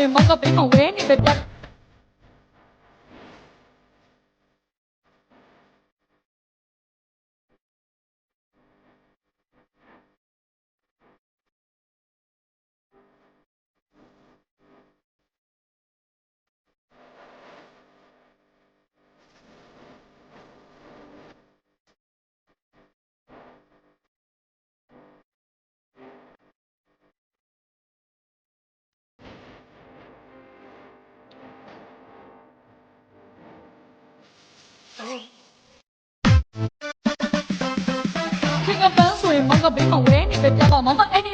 ရင်မောက်ကပေးမဝဲနေပဲပြတ် ကပန်းဆိုရင်မောက်ကပေးမဝဲနေပဲပြတ်တော့မောက်ကအဲ့ဒီ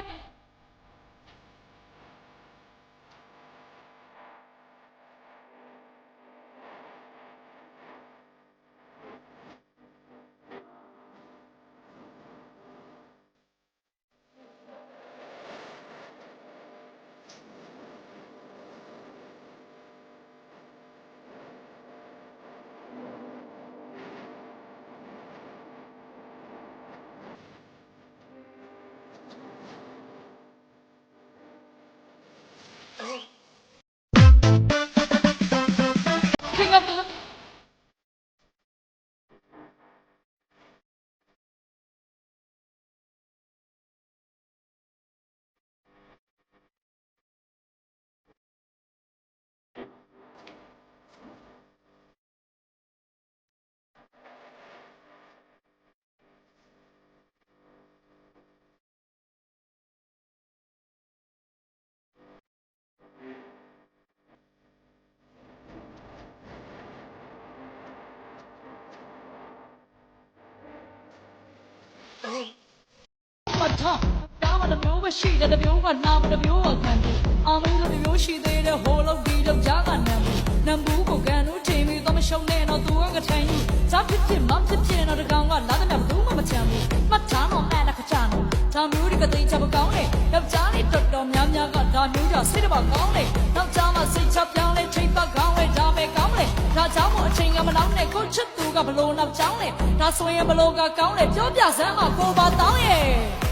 မထားဒါမှတစ်မျိုးပဲရှိတယ်တစ်မျိုးကနာမတစ်မျိုးကခံတယ်အမင်းတို့တစ်မျိုးရှိသေးတယ်ဟိုလောက်ဒီလောက်ကြားကနံဘူးနံဘူးကိုကန်တို့ချိန်ပြီးတော့မရှုံနဲ့တော့သူကကထိုင်ကြီးစားဖြစ်ဖြစ်မဖြစ်ဖြစ်တော့တကောင်ကလာတဲ့မြတ်ဘူးမှမချမ်းဘူးမှတ်ထားတော့အဲ့ဒါခချာနော်ဒါမျိုးတွေကသိချမကောင်းနဲ့ယောက်ျားလေးတော်တော်များများကဒါမျိုးကြောင့်စိတ်တပါကောင်းလေနောက်ကြားမှာစိတ်ချပြောင်းလဲချိန်ပတ်ကောင်းလေဒါပဲကောင်းလေဒါကြောင့်မို့အချိန်ကမလောက်နဲ့ကိုချစ်သူကဘလို့နောက်ကြောင်းလေဒါဆိုရင်ဘလို့ကကောင်းလေပြောပြစမ်းမှာကိုပါတောင်းရဲ့